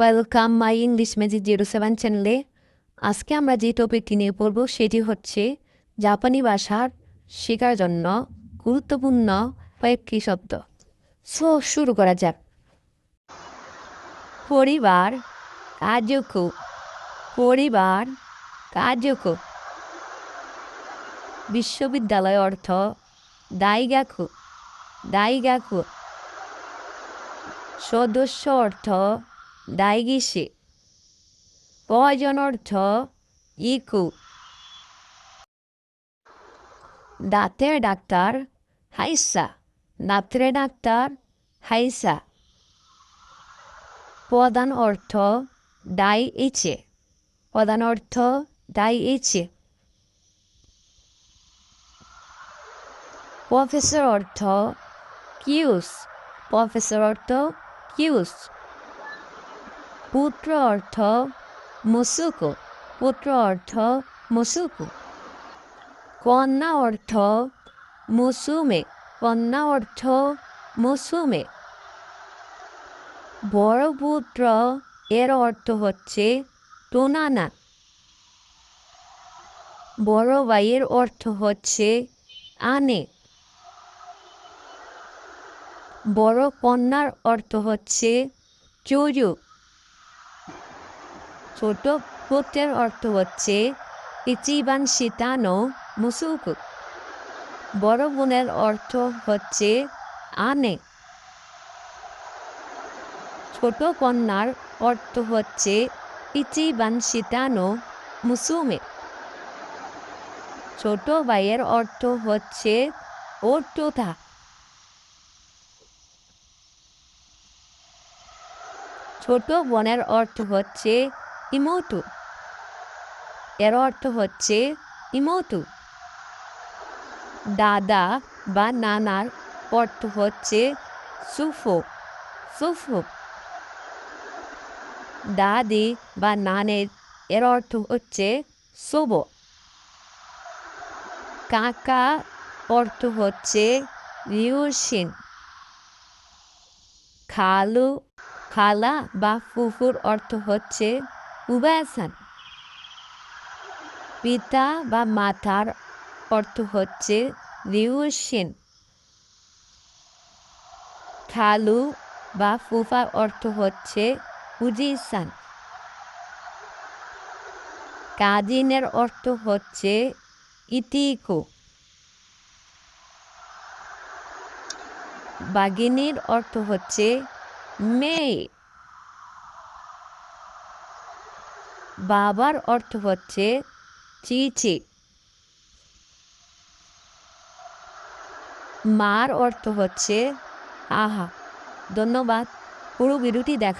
Welcome my English magic zero seven চ্যানেলে আজকে আমরা যে টপিকটি নিয়ে পড়ব, সেটি হচ্ছে জাপানি ভাষার শেখার জন্য গুরুত্বপূর্ণ কয়েকটি শব্দ। সো শুরু করা যাক। পরিবার কাজকু পরিবার কাজকু বিশ্ববিদ্যালয় অর্থ দাইগাকু দাইগাকু সদস্য অর্থ দাইগিসি প্রয়োজন অর্থ ইকু। দাঁতের ডাক্তার, হাইসা। দাঁতের ডাক্তার, হাইসা। প্রধান অর্থ ডাই ইচে। প্রধান অর্থ ডাই ইচে। প্রফেসর অর্থ, কিউস। প্রফেসর অর্থ, কিউস। পুত্র অর্থ মুসুকু, পুত্র অর্থ মুসুকু। কন্যা অর্থ মুসুমে, কন্যা অর্থ মুসুমে। বড় পুত্র এর অর্থ হচ্ছে টোনানা। বড় ভাইয়ের অর্থ হচ্ছে আনে। বড় কন্যার অর্থ হচ্ছে চুজু ছোট পুত্রের অর্থ হচ্ছে ইচিবান শীতানো মুসুকু বড় বোনের অর্থ হচ্ছে, আনে। ছোট কন্যার অর্থ হচ্ছে ইচিবান শীতানো মুসুমে। ছোট ভাইয়ের অর্থ হচ্ছে ওটোথা ছোট বোনের অর্থ হচ্ছে ইমোটু এর অর্থ হচ্ছে ইমোটু দাদা বা নানার অর্থ হচ্ছে সুফো সুফো। দাদি বা নানের এর অর্থ হচ্ছে শুভ কাকা অর্থ হচ্ছে রিউসিন খালু, খালা বা ফুফুর অর্থ হচ্ছে উবাসান পিতা বা মাতার অর্থ হচ্ছে রিউসিন খালু বা ফুফার অর্থ হচ্ছে উজিসান। কাজিনের অর্থ হচ্ছে ইতিকো। বাগিনীর অর্থ হচ্ছে মেয়ে। বাবার অর্থ হচ্ছে চিচি। মার অর্থ হচ্ছে আহা। ধন্যবাদ। পুরো ভিডিওটি দেখা